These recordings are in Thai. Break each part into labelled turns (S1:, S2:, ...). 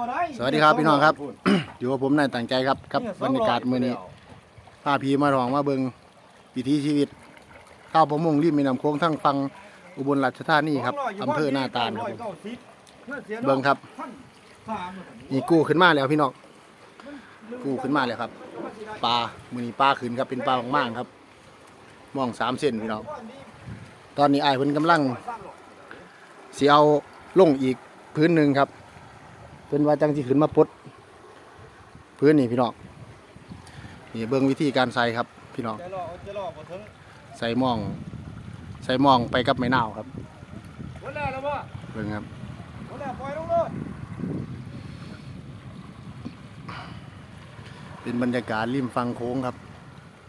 S1: บ่ได้
S2: สวัสดีครับพี่น้องครับ อยู่กับผมนายต่างใจครับกับบรรยากาศมื้อนี้พาพี่มาลองมาเบิ่งวิถีชีวิตข้าวประมงริมแม่น้ำโขงทั้งฝั่งอุบลราชธานีครับอำเภอหน้าตาลครับผมเบิ่งครับนี่กู้ขึ้นมาแล้วพี่น้องกู้ขึ้นมาแล้วครับปลามื้อนี้ปลาขึ้นครับเป็นปลามากๆครับมองสามเส้นพี่น้องตอนนี้อ้ายเพิ่นกำลังสิเอาลงอีกพื้นหนึ่งครับ เป็นว่าจังที่ขึ้นมาปดพื้นนี่พี่น้องนี่เบิ่งวิธีการใส่ครับ พี่น้องใส่หมอง ใส่หมองไปกับไม้นาวครับ
S1: บ่แล้วแล้วบ่
S2: เบิ่งครับ
S1: บ่แล้วปล่อยลงเลย
S2: เป็นบรรยากาศริมฟังโค้งครับ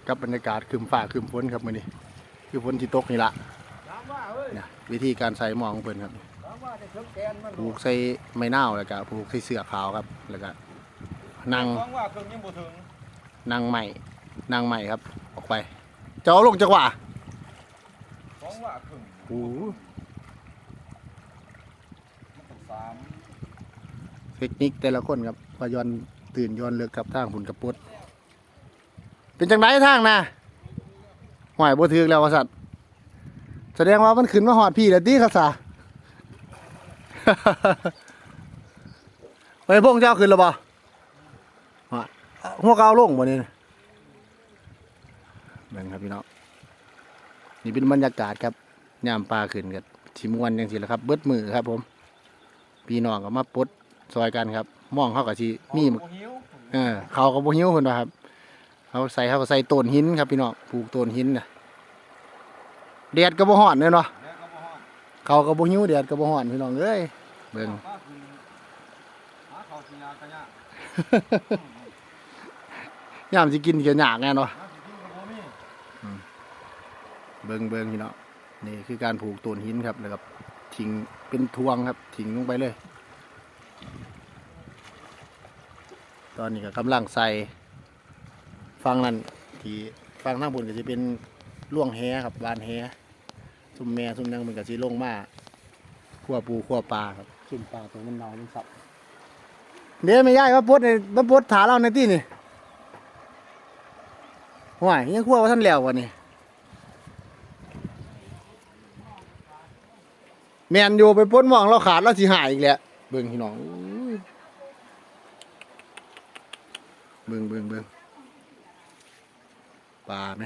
S2: กับบรรยากาศคืมฟ้าคืมฝนครับมื้อนี้คือฝนที่ตกนี่ละ
S1: วิ
S2: ธีการใส่หมองของเพิ่อนครับ
S1: ถามว่าจะถึงแกนมัน
S2: ผูกใส่ไม้นาวแล้วก็ผูกใส่เสื้อขาวครับ แล้วก็นั่ง
S1: ฟังว่าเครื่องยังบ่ถึง
S2: นั่งใหม่นั่งใหม่ครับ ออกไปจะเอาลงจังหวะ
S1: ฟังว่าเครื่อง
S2: โอ้โห
S1: มันต้องสาม
S2: เทคนิคแต่ละคนครับพอยอนตื่นย้อนเลิกกับทางผุนกระปุดเป็นจังไดทางนะหอยบ่ถือแล้วว่าสัตว์แสดงว่ามันขึ้นมาหอดพี่แล้วตีครับสา ไปพวกเจ้าขึ้นแล้วบ่ฮะหัวเกาวลงบ่นี่เบิ่งครับพี่น้องนี่เป็นบรรยากาศครับยามปลาขึ้นกันชิมวนจังซี่แหละครับ เบิดมือครับ ผม พี่น้องก็มาปลดซอยกันครับมองเขาก็สิมี
S1: บ่หิว
S2: เออเขาก็บ่หิวเพิ่นว่าครับเขาใส่เขาก็ใส่ต้นหินครับพี่น้องปลูกต้นหินน่ะแดดก็บ่ฮ้อนเด้อเนาะ
S1: แล้วก็บ่ฮอด
S2: เขาก็บ่หิวแดดก็บ่ฮ้อนพี่น้องเอ้ย เบิ่ง
S1: ป้าคือหาข้าวกินยากะยะ
S2: ยามสิกินก็ยากแน่เนาะ
S1: หาสิกินก็บ่มี
S2: เบิ่งเบิ่งพี่น้องนี่คือการปลูกต้นหินครับแล้วก็ทิ้งเป็นทวงครับทิ้งลงไปเลย ตอนนี้ก็กำลังใส่ฟังนั้นที่ฟังทางบนก็จะเป็นล่วงแหครับบานแหซุ่มแม่ซุ่มนางมันก็สิลงมาขั่วปูขั่วปลาครับ ซุ่มปลาตัวมันน่ามันสับเดี๋ยวไม่ย้ายมาปลดในมาปลดถาเราในที่นี่ห่วยยังขั่วว่าท่านแล้ววะนี่แมนอยู่ไปปลดหมองเราขาดเราสิหายอีกแล้วเบิ่งพี่น้องเบิ่งเบิ่งเบิ่งปลาไหม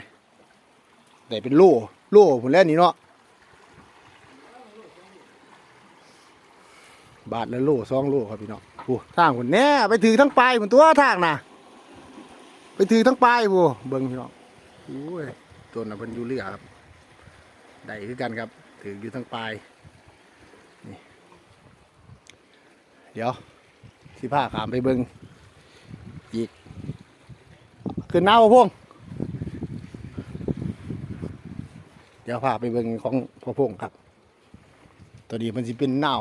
S2: แต่เป็นโล่โล่ผมแล้วนี่เนาะ บาทละโล่สองโล่ครับพี่น้องโอ้ทางคนแน่ไปถือทั้งปลายเหมือนตัวทางนะไปถือทั้งปลายบูเบิ่งพี่น้องโอ้ยตัวน่ะเพิ่นอยู่เรือครับได้คือกันครับ ถืออยู่ทั้งปลายนี่เดี๋ยวสิพาขามไปเบิ่งอีกขึ้นหน้าบ่พงเดี๋ยวพาไปเบิ่งของพ่อพงครับ ตัวนี้มันสิเป็นนา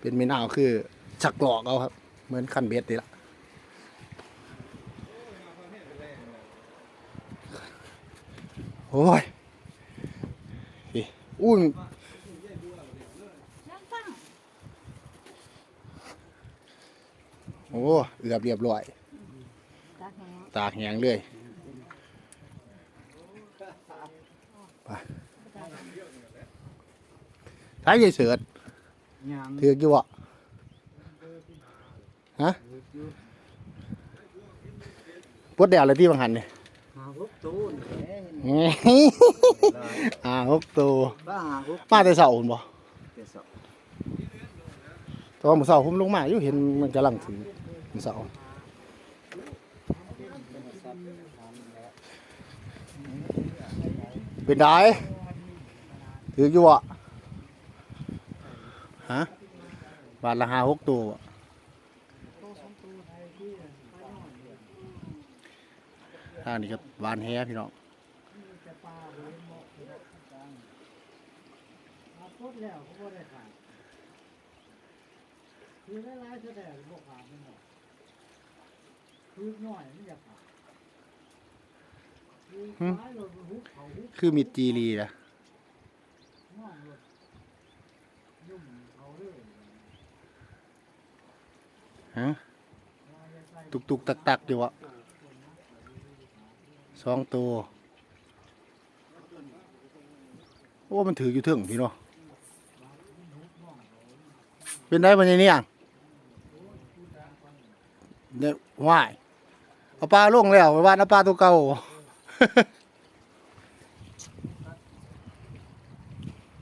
S2: เป็นไม่นาวคือชักหลอกเอาครับ เหมือนคันเบ็ดนี่ละโอ้ยอุ้ยโอ้เอือบเรียบร้อย
S3: ตา
S2: กแหงเลยไปท้ายยายเสือด ถือกอยู่วะฮะปวดเดียวเลยที่บางหันเนี่ย
S1: หาฮุบตูน
S2: อ่าหกตัว
S1: บ้าหาฮุบ
S2: มาแต่เสาคุณบ่
S1: เตสอบ
S2: ตอนมื้อเสาผมลงมาอยู่เห็นมันกำลังถือมื้อเสาเป็นไดถือกอยู่วะ ฮะบาทละห้าหกตัวบ่ทางนี้ครับบานแฮพี่น้อง
S4: พูดแล้วเขาบ่ได้ขายคือได้ร้ายแสดงบ่ขายมันหรอกคือหน่อยมันอยากขายคือขายรถหุบเขาหุบ
S2: คือมิดจีรีนะ
S4: น่องรถยุ่มเขาเรื่อย
S2: ฮะตุกตุกตักตักอยู่วะสองตัว โอ้ มันถืออยู่ถึงพี่เนาะเป็นได้ปะเนี่ยเนี่ยเนี่ยว่ายเอาปลาลงแล้วไปว่าเอาปลาตัวเก่า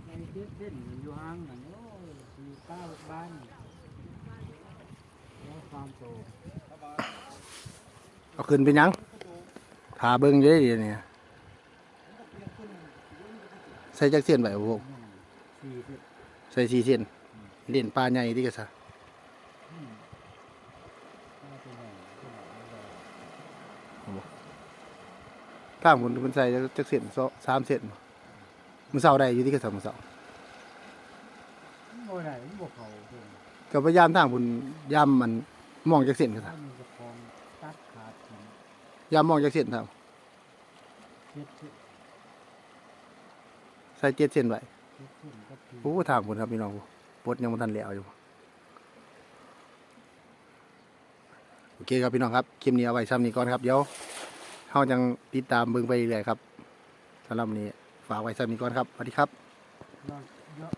S4: ในเส้นเส้นอยู่ห่างกันโอ้ยมีเก้าบ้านแล้วความโต
S2: เอาขึ้นเป็นยังถาเบิ้งอยู่ได้ดีเนี่ยใส่จักเสียนไปพวก
S4: สี่สิบ
S2: ใส่สีเส้นเล่นปลาใหญ่ที่กระซะ
S4: ห้าม
S2: คนมันใส่จักเส้นสามเส้นมือเสาได้อยู่ที่กระซะมือเสา
S4: โอ้ยไหนมันบอกเขา
S2: ก็พยายามทางพุ่นยามมันมองจักเส้นกะซะ
S4: ถ้ามันจะคลองตัดขาดถึง
S2: ยามมองจักเส้นทาง
S4: เจ็ดสิบ
S2: ใส่เจ็ดเส้นไว้
S4: เจ็ดสิบก็คือ
S2: โอ้ทางพุ่นครับพี่น้องปลดยังบ่ทันแล้วอยู่โอเคครับพี่น้องครับคลิปนี้เอาไว้ซ้ำนี้ก่อนครับเดี๋ยวเฮาจังติดตามเบิ่งไปเรื่อยๆครับสำหรับวันนี้ฝากไว้ซ้ำนี้ก่อนครับสวัสดีครับ
S4: เราเยอะ